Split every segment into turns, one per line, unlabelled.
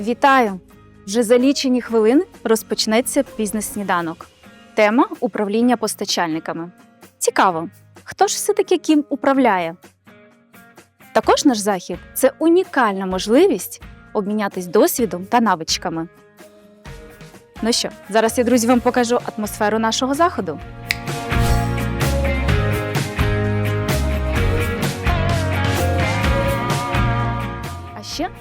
Вітаю! Вже за лічені хвилини розпочнеться бізнес-сніданок. Тема управління постачальниками. Цікаво, хто ж все-таки ким управляє? Також наш захід це унікальна можливість обмінятись досвідом та навичками. Ну що, зараз я, друзі, вам покажу атмосферу нашого заходу.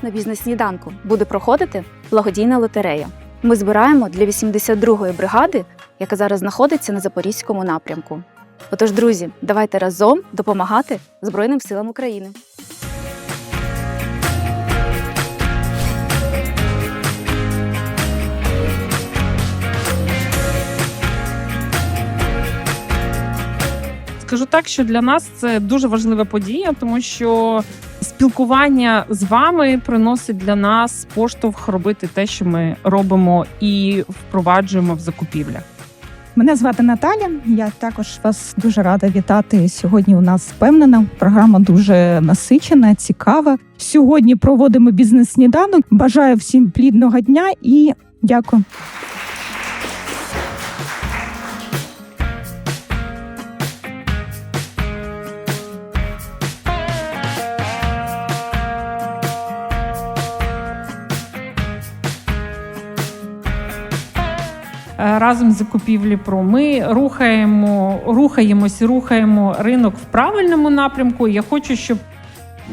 На бізнес-сніданку буде проходити благодійна лотерея. Ми збираємо для 82-ї бригади, яка зараз знаходиться на Запорізькому напрямку. Отож, друзі, давайте разом допомагати Збройним силам України.
Скажу так, що для нас це дуже важлива подія, тому що спілкування з вами приносить для нас поштовх робити те, що ми робимо і впроваджуємо в закупівлях.
Мене звати Наталя. Я також вас дуже рада вітати сьогодні. У нас впевнена. Програма дуже насичена, цікава. Сьогодні проводимо бізнес-сніданок. Бажаю всім плідного дня і дякую.
Разом з закупівлі про ми рухаємо, рухаємось, рухаємо ринок в правильному напрямку. Я хочу, щоб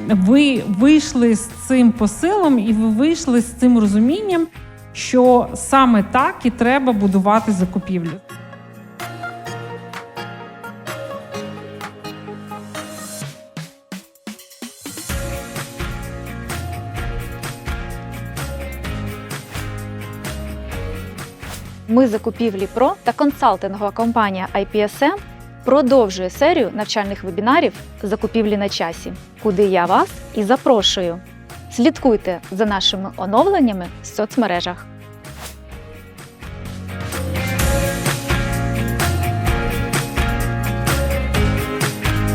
ви вийшли з цим посилом і ви вийшли з цим розумінням, що саме так і треба будувати закупівлю.
Ми закупівлі ПРО та консалтингова компанія IPSM продовжує серію навчальних вебінарів закупівлі на часі, куди я вас і запрошую. Слідкуйте за нашими оновленнями в соцмережах.